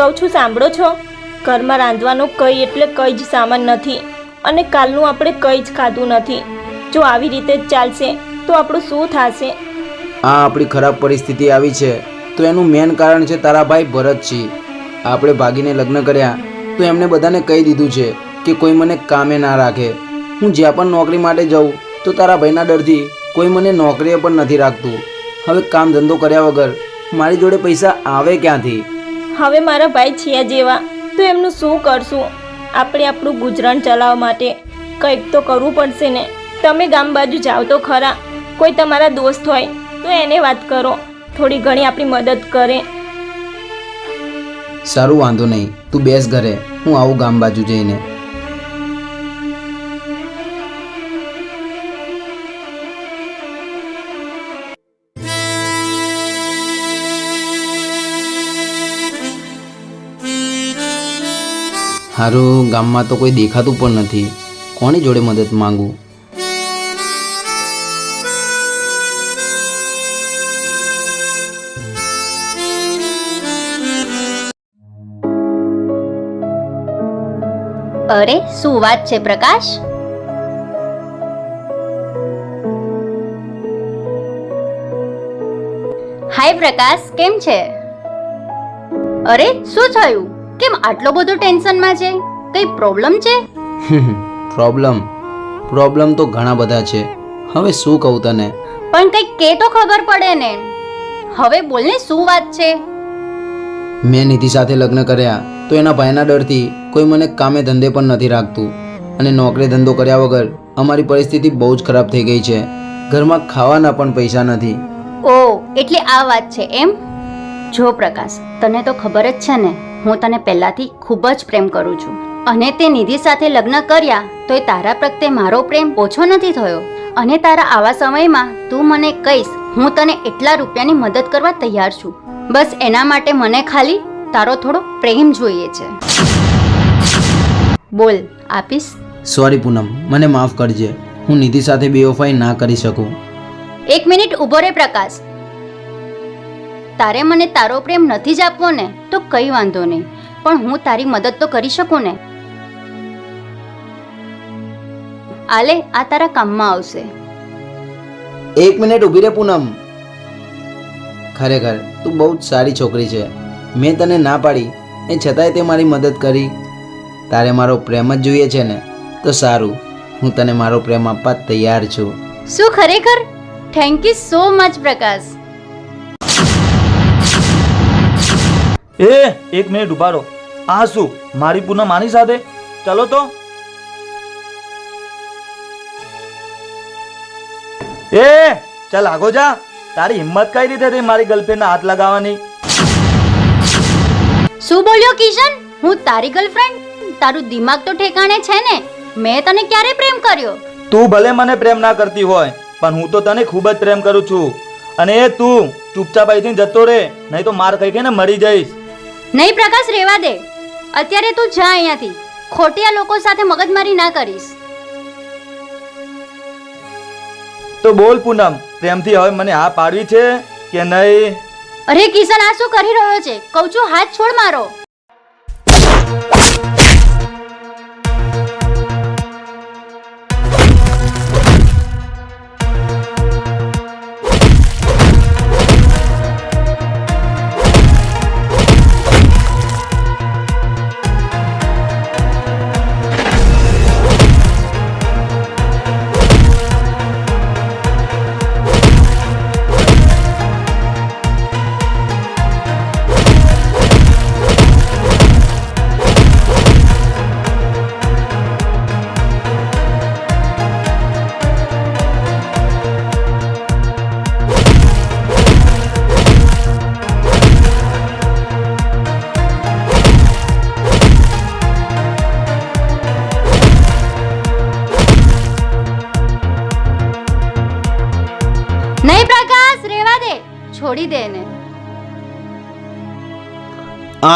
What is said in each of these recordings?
કહું છું, સાંભળો છો? ઘરમાં રાંધવાનું કંઈ એટલે કંઈ જ સામાન નથી અને કાલનું આપણે કંઈ જ ખાધું નથી. જો આવી રીતે જ ચાલશે, તો આપણું શું થશે? આ આપણી ખરાબ પરિસ્થિતિ આવી છે. તો એનું મેન કારણ છે તારા ભાઈ ભરતસિંહ આપણે ભાગીને લગ્ન કર્યા. તો એમને બધાને કહી દીધું છે કે કોઈ મને કામે ના રાખે. હું જ્યાં પણ નોકરી માટે જાઉં, તો તારા ભાઈના ડરથી કોઈ મને નોકરીએ પણ નથી રાખતું. હવે કામ ધંધો કર્યા વગર મારી જોડે પૈસા આવે ક્યાંથી? હવે મારા ભાઈ છે જેવા, તો એમનું શું કરશું? આપણે આપણું ગુજરાન ચલાવવા માટે કંઈક તો કરવું પડશે ને. તમે ગામ બાજુ જાઓ તો ખરા. કોઈ તમારા દોસ્ત હોય, તો એને વાત કરો. થોડી ઘણી આપણી મદદ કરે. સારું વાંધો નહીં. તું બેસ ઘરે. હું આવું ગામ બાજુ જઈને. હારું, ગામમાં તો કોઈ દેખાતું પણ નથી. કોની જોડે મદદ માંગુ? અરે, શું વાત છે પ્રકાશ? હાય પ્રકાશ, કેમ છે? અરે, શું થયું? કેમ આટલો બધો ટેન્શનમાં છે? કઈ પ્રોબ્લેમ છે? પ્રોબ્લેમ પ્રોબ્લેમ તો ઘણા બધા છે. હવે શું કહું તને? પણ કંઈક કે તો ખબર પડે ને. હવે બોલને શું વાત છે? મેં નિધિ સાથે લગ્ન કર્યા તો એના ભાઈના ડરથી કોઈ મને કામે ધંધે પણ નથી રાખતું. અને નોકરી ધંધો કર્યા વગર અમારી પરિસ્થિતિ બહુ જ ખરાબ થઈ ગઈ છે. ઘરમાં ખાવાના પણ પૈસા નથી. ઓ એટલે આ વાત છે એમ? જો પ્રકાશ તને તો ખબર જ છે ને. હું તને પહેલાથી ખૂબ જ પ્રેમ કરું છું. અને તે નિધિ સાથે લગ્ન કર્યા તો એ તારા પ્રત્યે મારો પ્રેમ ઓછો નથી થયો. અને તારા આવા સમયમાં તું મને કહીશ હું તને એટલા રૂપિયાની મદદ કરવા તૈયાર છું. બસ એના માટે મને ખાલી તારો થોડો પ્રેમ જોઈએ છે. બોલ આપીશ? સોરી પૂનમ. મને માફ કરજે. હું નિધિ સાથે બેવફાઈ ના કરી શકું. એક મિનિટ ઊભો રે પ્રકાશ. તારે મને તારો પ્રેમ નથી જ આપવો ને તો કઈ વાંધો નહીં. પણ હું તારી મદદ તો કરી શકું ને. આલે આ તારા કામમાં આવશે. એક મિનિટ ઊભી રે પૂનમ. ખરેખર તું બહુ જ સારી છોકરી છે. મેં તને ના પાડી એ છતાંય તે મારી મદદ કરી. તારે મારો પ્રેમ જ જોઈએ છે ને તો સારું. હું તને મારો પ્રેમ આપવા તૈયાર છું. શું ખરેખર? Thank you so much Prakash. એ એક મિનિટ ઊભા રહો. આ શું મારી પૂનમ આની સાથે? ચલો તો. એ ચાલ આગો જા. તારી હિંમત કઈ રીતે થઈ મારી ગર્લફ્રેન્ડ હાથ લગાવવાની? શું બોલ્યો કિશન? હું તારી ગર્લફ્રેન્ડ તારું દિમાગ તો ઠેકાણે છે ને. મેં તને ક્યારે પ્રેમ કર્યો? તું ભલે મને પ્રેમ ના કરતી હોય પણ હું તો તને ખૂબ જ પ્રેમ કરું છું. અને એ તું ચૂપચાપ અહીંથી જતો રે નહીં તો માર કઈ ને મરી જઈશ. નહીં પ્રકાશ રેવા દે. અત્યારે તું જા અહીંયાથી. ખોટિયા લોકો સાથે મગજમારી ના કરીશ. તો બોલ પૂનમ પ્રેમથી હવે મને હા પાડવી છે કે નહીં? અરે કિશન આ શું કરી રહ્યો છે? કહું છું હાથ છોડ મારો.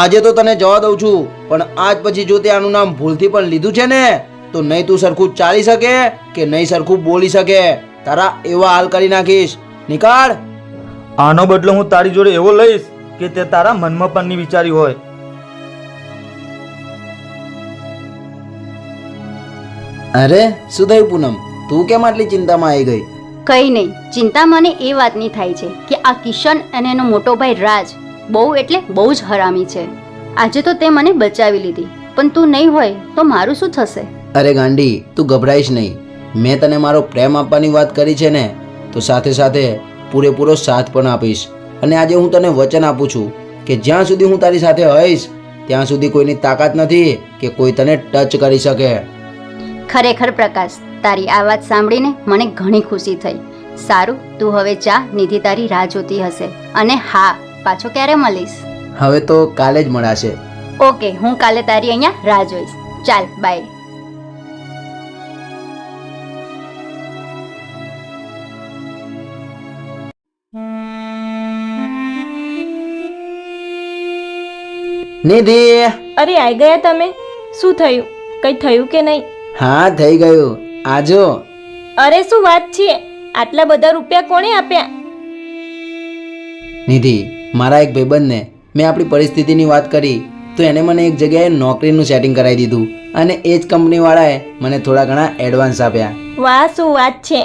આજે તો તને જવા દઉં છું પણ આજ પછી જો તે આનું નામ ભૂલથી પણ લીધું છે ને તો નહીં તું સરખું ચાલી શકે કે નહીં સરખું બોલી શકે. તારા એવા હાલ કરી નાખીશ. નિકાળ. આનો બદલો હું તારી જોડે એવો લઈશ કે તે તારા મનમાં પણ વિચારી હોય. અરે શું થયું પૂનમ તું કેમ આટલી ચિંતામાં આવી ગઈ? કંઈ નહીં ચિંતા મને એ વાતની થાય છે કે આ કિશન અને એનો મોટો ભાઈ રાજ બહુ એટલે બહુ જ હરામી છે. આજે તો તે મને બચાવી લીધી. પણ તું નહીં હોય તો મારું શું થશે? અરે ગાંડી તું ગભરાઈશ નહીં. મેં તને મારો પ્રેમ આપવાની વાત કરી છે ને તો સાથે સાથે પૂરેપૂરો સાથ પણ આપીશ. અને આજે હું તને વચન આપું છું કે જ્યાં સુધી હું તારી સાથે હઈશ ત્યાં સુધી કોઈની તાકાત નથી કે કોઈ તને ટચ કરી શકે. ખરેખર પ્રકાશ તારી આ વાત સાંભળીને મને ઘણી ખુશી થઈ. સારું તું હવે જા નિધિ તારી રાહ જોતી હશે. અને હા પાછો ક્યારે મળીશ? હવે તો કાલે જ મળાશે. ઓકે હું કાલે તારી અહીંયા રાહ જોઈશ. ચાલ બાય. નિધિ! અરે આવી ગયા તમે? શું થયું? કંઈ થયું કે નહીં? હા થઈ ગયું. આજો. અરે શું વાત છે? આટલા બધા રૂપિયા કોણે આપ્યા? નિધિ મારા એક ભાઈબંધને મેં આપણી પરિસ્થિતિની વાત કરી તો એને મને એક જગ્યાએ નોકરીનું સેટિંગ કરાવી દીધું અને એ જ કંપનીવાળાએ મને થોડા ઘણા એડવાન્સ આપ્યા. વાહ શું વાત છે.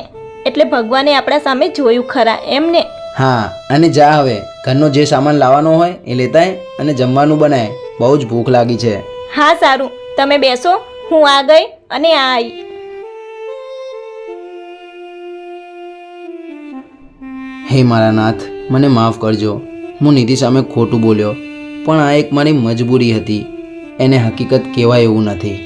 એટલે ભગવાને આપણા સામે જોયું ખરા એમ ને? હા અને જા હવે ઘરનો જે સામાન લાવવાનો હોય એ લેતાય અને જમવાનું બનાય બહુ જ ભૂખ લાગી છે. હા સારું. તમે બેસો હું આ ગઈ અને આ આવી હે મારા નાથ મને માફ કરજો. હું નિધિ સામે ખોટું બોલ્યો, પણ આ એક મારી મજબૂરી હતી. એને હકીકત કહેવાય એવું નથી.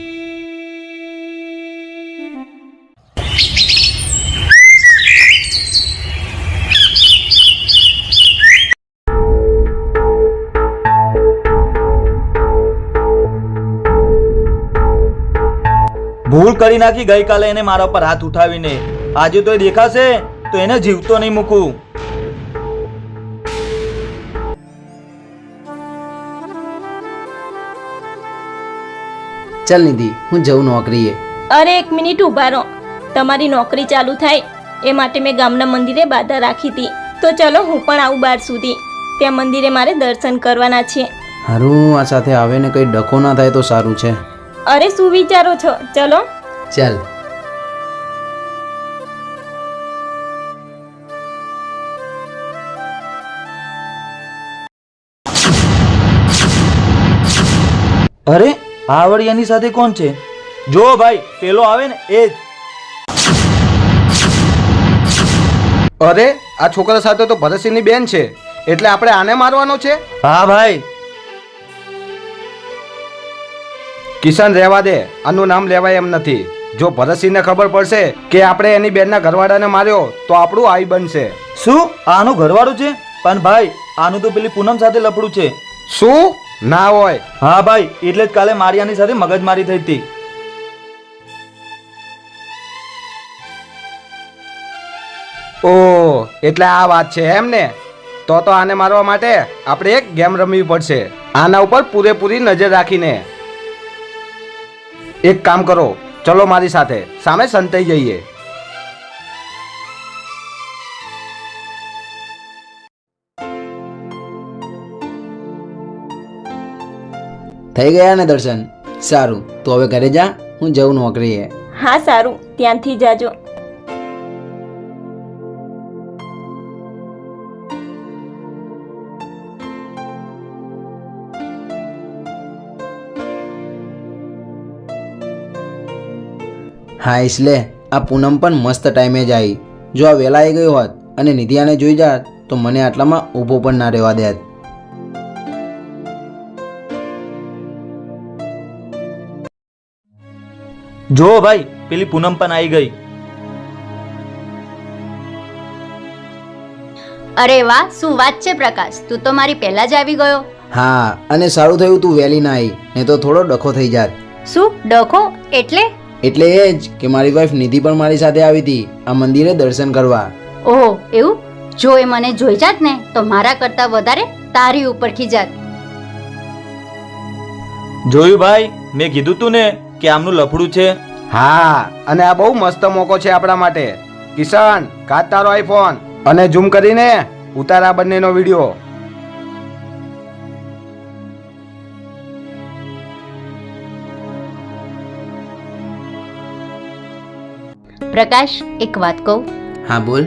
ભૂલ કરી નાખી ગઈકાલે એને મારા પર હાથ ઉઠાવીને. આજે તો એ દેખાશે, તો એને જીવતો નહીં મૂકું. ચાલ નિધિ હું જઉં નોકરીએ. અરે એક મિનિટ ઊભા રહો. તમારી નોકરી ચાલુ થાય એ માટે મેં ગામના મંદિરે બાધા રાખી હતી. તો ચલો હું પણ આવું બાર સુધી. ત્યાં મંદિરે મારે દર્શન કરવાના છે. હારું આ સાથે આવે ને કંઈ ડખો ના થાય તો સારું છે. અરે શું વિચારો છો? ચલો. ચાલ. અરે આવડિયાની સાથે કોણ છે? જો ભાઈ પેલો આવે ને એ જ. અરે આ છોકરા સાથે તો ભરતસિંહની બેન છે એટલે આપણે આને મારવાનો છે? હા ભાઈ. કિશન રહેવા દે. આનું નામ લેવાય એમ નથી. જો ભરતસિંહને ખબર પડશે કે આપણે એની બેનના ઘરવાળાને માર્યો તો આપણું આઈ બનશે. શું? આનું ઘરવાળું છે? પણ ભાઈ આનું તો પેલી પૂનમ સાથે લપડું છે. શું? ના હોય. હા ભાઈ એટલે જ કાલે મારિયાની સાથે મગજમારી થઈ હતી. ઓ એટલે આ વાત છે એમ ને? તો તો આને મારવા માટે આપણે એક ગેમ રમવી પડશે. આના ઉપર પૂરેપૂરી નજર રાખીને. એક કામ કરો ચલો મારી સાથે. સામે સંતાઈ જઈએ. થઈ ગયા ને દર્શન? સારું તો હવે ઘરે જા હું જઉં નોકરીએ. હા સારું ત્યાંથી જાજો. હા એટલે આ પૂનમ પણ મસ્ત ટાઈમે જ આવી જો આ વહેલા આવી ગયો હોત અને નિધિયાને જોઈ જાત તો મને આટલામાં ઊભો પણ ના રહેવા દેત. જો ભાઈ પેલી પૂનમ પણ આવી ગઈ. અરે વાહ શું વાત છે પ્રકાશ? તું તો મારી પહેલા જ આવી ગયો. હા અને સારું થયું તું વહેલી ના આવી નહીં તો થોડો ડખો થઈ જાત. શું ડખો? એટલે? એટલે એ જ કે મારી વાઈફ નિધિ પણ મારી સાથે આવી હતી આ મંદિરે દર્શન કરવા. ઓહો એવું? જો એ મને જોઈ જાત ને તો મારા કરતા વધારે તારી ઉપર ખીજાત જોયું ભાઈ મેં કીધું તું ને કે આમનું લફડું છે? હા અને આ બહુ મસ્ત મોકો છે આપણા માટે. કિશન કાઢ તારો આઈફોન અને ઝૂમ કરીને ઉતાર આ બંનેનો વીડિયો. પ્રકાશ એક વાત કહું. હા બોલ.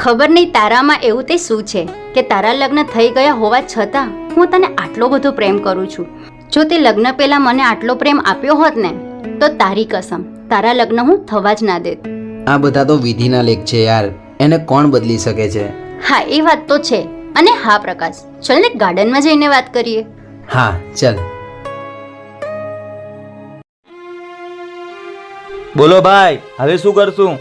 ખબર નહીં તારામાં એવું તે શું છે કે તારા લગ્ન થઈ ગયા હોવા છતાં હું તને આટલો બધો પ્રેમ કરું છું. જો તે લગ્ન પહેલા મને આટલો પ્રેમ આપ્યો હોત ને તો તારી કસમ તારા લગ્ન હું થવા જ ના દેત. આ બધા તો વિધિના લેખ છે યાર. એને કોણ બદલી શકે છે? હા એ વાત તો છે. અને હા પ્રકાશ ચલ ને ગાર્ડનમાં જઈને વાત કરીએ. હા ચલ. બોલો ભાઈ હવે શું કરશું?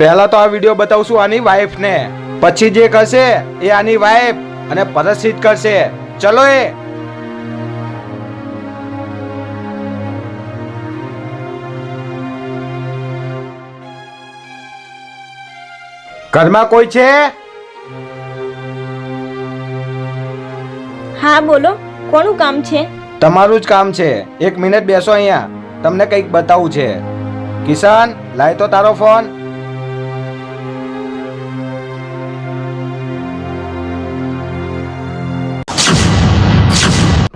પહેલા તો આ વીડિયો બતાવશું આની વાઈફને પછી જે કરશે એ આની વાઈફ અને પરસ્થિત કરશે. ચલો એ. ઘરમાં કોઈ છે? હા બોલો. કોનું કામ છે? તમારું જ કામ છે. એક મિનિટ બેસો અહીંયા. તમને કંઈક બતાવવું છે. કિશન લાય તો તારો ફોન.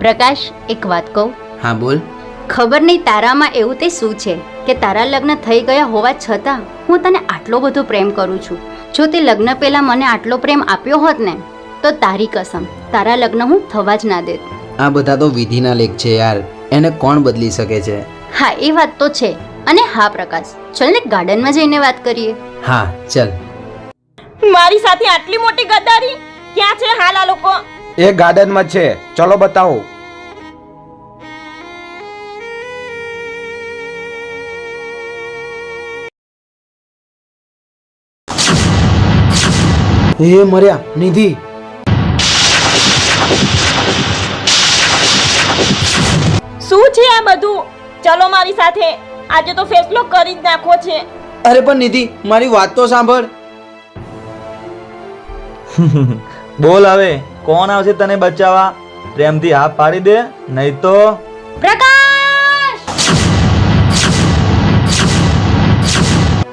પ્રકાશ એક વાત કહું. હા બોલ. ખબર નહીં તારામાં એવું તે શું છે કે તારા લગ્ન થઈ ગયા હોવા છતાં હું તને આટલો બધો પ્રેમ કરું છું. જો તે લગ્ન પહેલા મને આટલો પ્રેમ આપ્યો હોત ને તો તારી કસમ તારા લગ્ન હું થવા જ ના દેત. આ બધા તો વિધિના લેખ છે યાર એને કોણ બદલી શકે છે? હા એ વાત તો છે. અને હા પ્રકાશ ચલ ને ગાર્ડનમાં જઈને વાત કરીએ. હા ચલ. મારી સાથે આટલી મોટી ગદ્દારી? ક્યાં છે હાલ આ લોકો? એ ગાર્ડનમાં છે. ચલો બતાવો. એ મર્યા નિધિ. શું છે આ બધું? ચલો મારી સાથે. આજે તો ફેસલો કરી જ નાખો છે. અરે પણ નિધિ મારી વાત તો સાંભળ. બોલ હવે કોણ આવશે તને બચાવવા? પ્રેમથી હાથ પાડી દે નહીં તો? પ્રકાશ!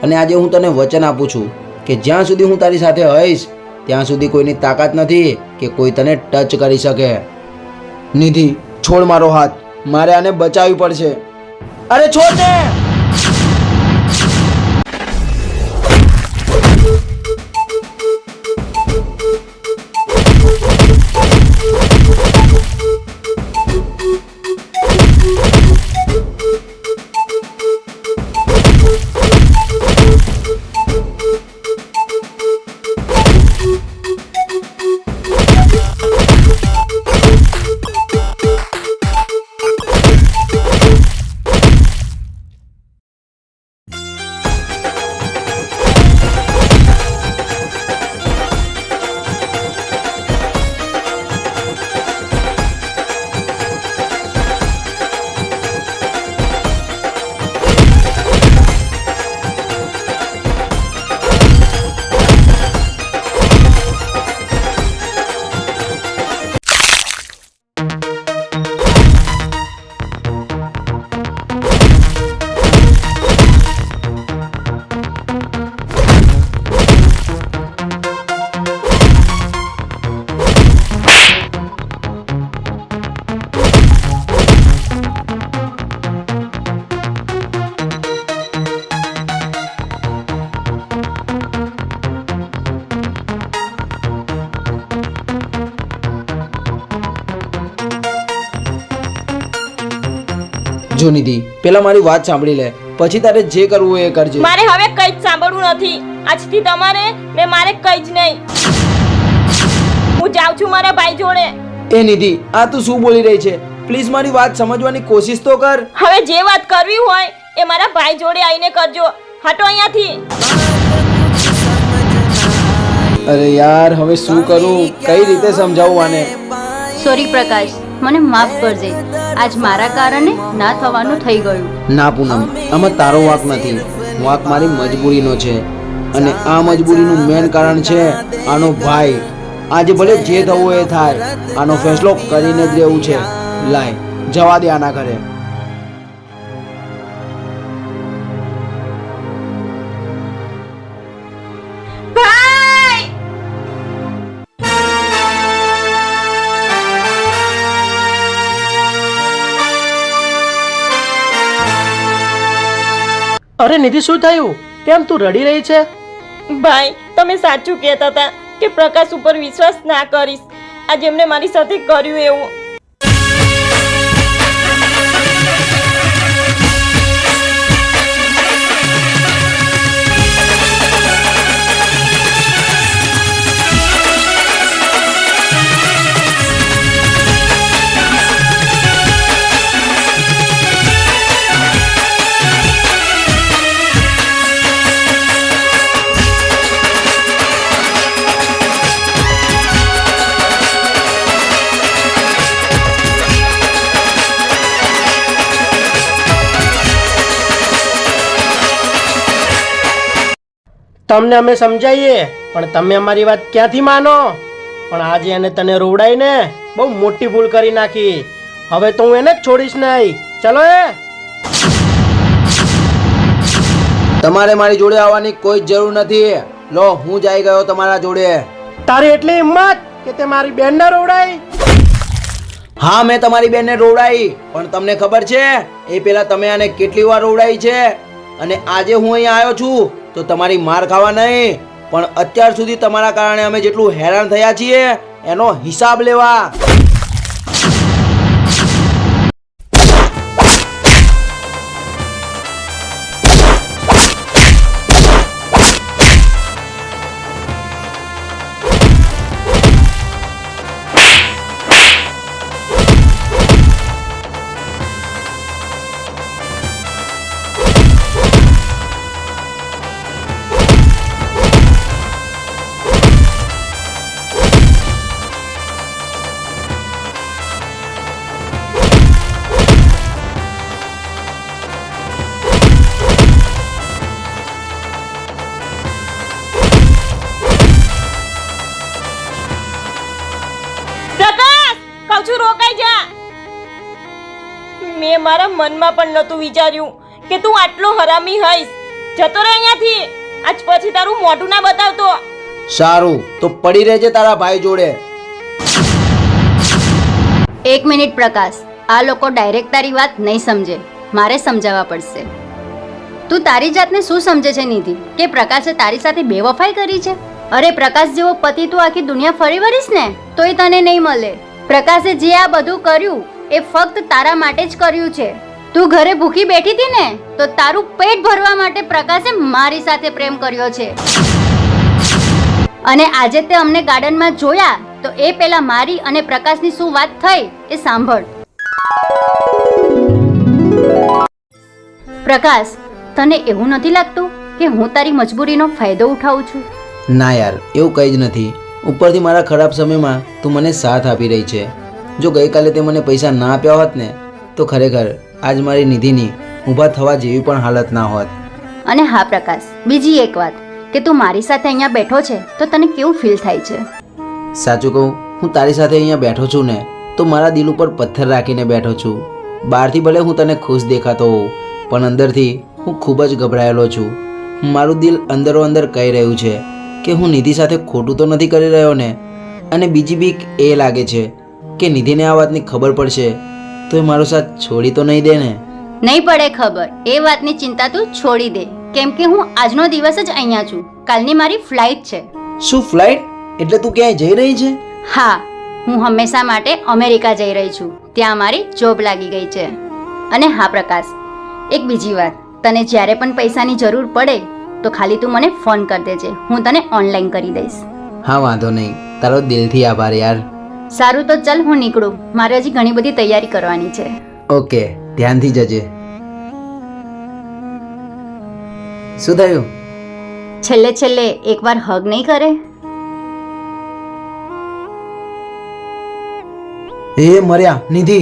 અને આજે હું તને વચન આપું છું કે જ્યાં સુધી હું તારી સાથે હઈશ ત્યાં સુધી કોઈની તાકાત નથી કે કોઈ તને ટચ કરી શકે. નિધિ, છોડ મારો હાથ. મારે આને બચાવવી પડશે. અરે છોડ ને જો નિધિ. પેલા મારી વાત સાંભળી લે. પછી તારે જે કરવું એ કરજે. મારે હવે કંઈ જ સાંભળવું નથી. આજથી તમારે ને મારે કંઈ જ નહીં. હું જાઉં છું મારા ભાઈ જોડે. એ નિધિ આ તું શું બોલી રહી છે? પ્લીઝ મારી વાત સમજવાની કોશિશ તો કર. હવે જે વાત કરવી હોય એ મારા ભાઈ જોડે આવીને કરજો. હટો અહીંયાથી. અરે યાર હવે શું કરું? કઈ રીતે સમજાવું આને? સોરી પ્રકાશ મને માફ કરજે. આજ મારા કારણે ના થવાનું થઈ ગયું. ના પૂનમ, આમાં તારો વાંક નથી. વાંક મારી મજબૂરીનો છે. અને આ મજબૂરીનું મેન કારણ છે આનો ભાઈ. આજે ભલે જે થવું એ થાય. આનો ફેસલો કરીને જ રહેવું છે. લાય, જવા દે આના ઘરે. અરે નિધિ, શું થયું? કેમ તું રડી રહી છે? ભાઈ, તમે સાચું કહેતા હતા કે પ્રકાશ ઉપર વિશ્વાસ ના કરીશ. આજે એમને મારી સાથે કર્યું એવું. તમને અમે સમજાવીએ પણ તમે અમારી વાત ક્યાંથી માનો? પણ આજે એને તને રોવડાઈને બહુ મોટી ભૂલ કરી નાખી. હવે તો હું એને જ છોડીશ નહીં. ચલો એ. તમારે મારી જોડે આવવાની કોઈ જરૂર નથી. લો હું જઈ ગયો તમારા જોડે. તારી એટલી હિંમત કે તે મારી બેનને રોવડાઈ? હા મેં તમારી બેનને રોવડાઈ પણ તમને ખબર છે એ પેલા તમે આને કેટલી વાર રોવડાઈ છે? અને આજે હું અહીં આવ્યો છું, તો તમારી માર ખાવા નહીં, પણ અત્યાર સુધી તમારા કારણે અમે જેટલું હેરાન થયા છીએ, એનો હિસાબ લેવા. મારા મનમાં પણ નહોતું વિચાર્યું કે તું આટલો હરામી હઈશ. જતો રહે અહીંયાથી. આજ પછી તારું મોઢું ના બતાવતો. સારું તો પડી રહેજે તારા ભાઈ જોડે. એક મિનિટ પ્રકાશ આ લોકો ડાયરેક્ટ તારી વાત નહીં સમજે. મારે સમજાવવા પડશે. તું તારી જાતને શું સમજે છે નિધિ? કે પ્રકાશે તારી સાથે બેવફાઈ કરી છે? અરે પ્રકાશ જેવો પતિ તું આખી દુનિયા ફરી વળીશ ને તોય તને નહીં મળે. પ્રકાશે જે આ બધું કર્યું એ ફક્ત તારા માટે જ કર્યું છે. તું ઘરે ભૂખી બેઠી હતી ને, તો તારું પેટ ભરવા માટે પ્રકાશે મારી સાથે પ્રેમ કર્યો છે. અને આજે તે અમને ગાર્ડનમાં જોયા, તો એ પેલા મારી અને પ્રકાશની શું વાત થઈ, એ સાંભળ. પ્રકાશ, તને એવું નથી લાગતું કે હું તારી મજબૂરીનો ફાયદો ઉઠાવું છું? ના યાર, એવું કંઈ જ નથી. ઉપરથી મારા ખરાબ સમયમાં તું મને સાથ આપી રહી છે. જો ગઈકાલે તે મને પૈસા ના આપ્યા હોત ને તો ખરેખર આજ મારી નિધિની ઊભા થવા જેવી પણ હાલત ના હોત. અને હા પ્રકાશ બીજી એક વાત કે તું મારી સાથે અહીંયા બેઠો છે તો તને કેવું ફીલ થાય છે? સાચું કહું હું તારી સાથે અહીંયા બેઠો છું ને તો મારા દિલ ઉપર પથ્થર રાખીને બેઠો છું. બહારથી ભલે હું તને ખુશ દેખાતો હોઉં પણ અંદરથી હું ખૂબ જ ગભરાયેલો છું. મારું દિલ અંદરો અંદર કહી રહ્યું છે કે હું નિધિ સાથે ખોટું તો નથી કરી રહ્યો ને અને બીજી બીક એ લાગે છે કે નિધિને આ વાતની ખબર પડશે? તો એ મારો સાથ છોડી તો નહીં દે ને? નહીં પડે ખબર. એ વાતની ચિંતા તું છોડી દે. કેમ કે હું આજનો દિવસ જ અહીંયા છું. કાલની મારી ફ્લાઇટ છે. શું ફ્લાઇટ એટલે તું ક્યાંય જઈ રહી છે? હા. હું હંમેશા માટે અમેરિકા જઈ રહી છું. ત્યાં મારી જોબ લાગી ગઈ છે. અને હા પ્રકાશ એક બીજી વાત. તને જ્યારે પણ પૈસાની જરૂર પડે તો ખાલી તું મને ફોન કરી દેજે. હું તને ઓનલાઈન કરી દઈશ. હા વાંધો નહીં. તારો દિલથી આભાર યાર. સારું તો ચલ હું નીકળું. મારે હજી ઘણી બધી તૈયારી કરવાની છે. ઓકે ધ્યાનથી જજે. શું થયું? છેલ્લે છેલ્લે એકવાર હગ નહીં કરે? એ મર્યા નિધિ.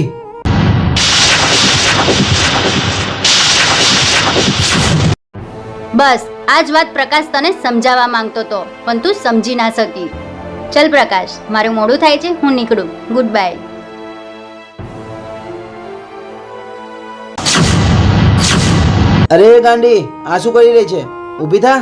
બસ આ જ વાત પ્રકાશ તને સમજાવવા માંગતો હતો પણ તું સમજી ના શકી. ચલ પ્રકાશ મારું મોડું થાય છે હું નીકળું. ગુડ બાય અરે ગાંડી આ શું કરી રહી છે? ઊભી થા?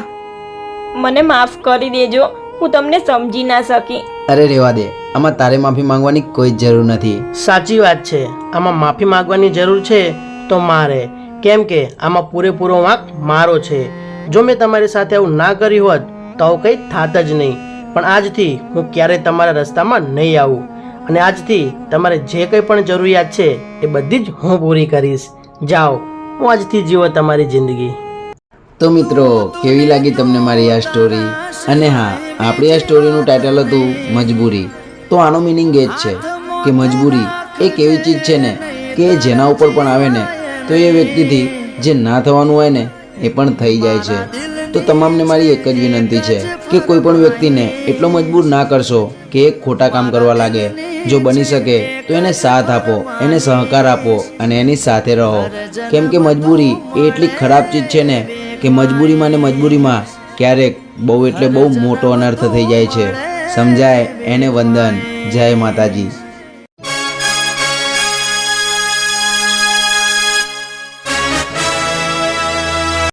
મને માફ કરી દેજો હું તમને સમજી ના શકી. અરે રેવા દે આમાં તારે માફી માંગવાની કોઈ જ જરૂર નથી. સાચી વાત છે આમાં માફી માંગવાની જરૂર છે તો મારે. કેમ કે આમાં પૂરેપૂરો વાંક મારો છે. જો મેં તમારી સાથે આવું ના કર્યું હોત તો આવું કંઈ થાત જ નહીં. પણ આજથી હું ક્યારેય તમારા રસ્તામાં નહીં આવું. અને આજથી તમારે જે કંઈ પણ જરૂરિયાત છે એ બધી જ હું પૂરી કરીશ. જાઓ, હું આજથી જીવો તમારી જિંદગી. તો મિત્રો, કેવી લાગી તમને મારી આ સ્ટોરી અને હા, આપણી આ સ્ટોરીનું ટાઇટલ હતું મજબૂરી. તો આનો મિનિંગ એ જ છે કે મજબૂરી એક એવી ચીજ છે ને કે જેના ઉપર પણ આવે ને, તો એ વ્યક્તિથી જે ના થવાનું હોય ને, એ પણ થઈ જાય છે. તો તમામને મારી એક જ વિનંતી છે કે કોઈ પણ વ્યક્તિને એટલો મજબૂર ના કરશો કે એક ખોટા કામ કરવા લાગે. જો બની શકે તો એને સાથ આપો, એને સહકાર આપો અને એની સાથે રહો. કેમ કે મજબૂરી એ એટલી ખરાબ ચીજ છે ને કે મજબૂરીમાં ને મજબૂરીમાં ક્યારેક બહુ એટલે બહુ મોટો અનર્થ થઈ જાય છે. સમજાય? એને વંદન. જય માતાજી.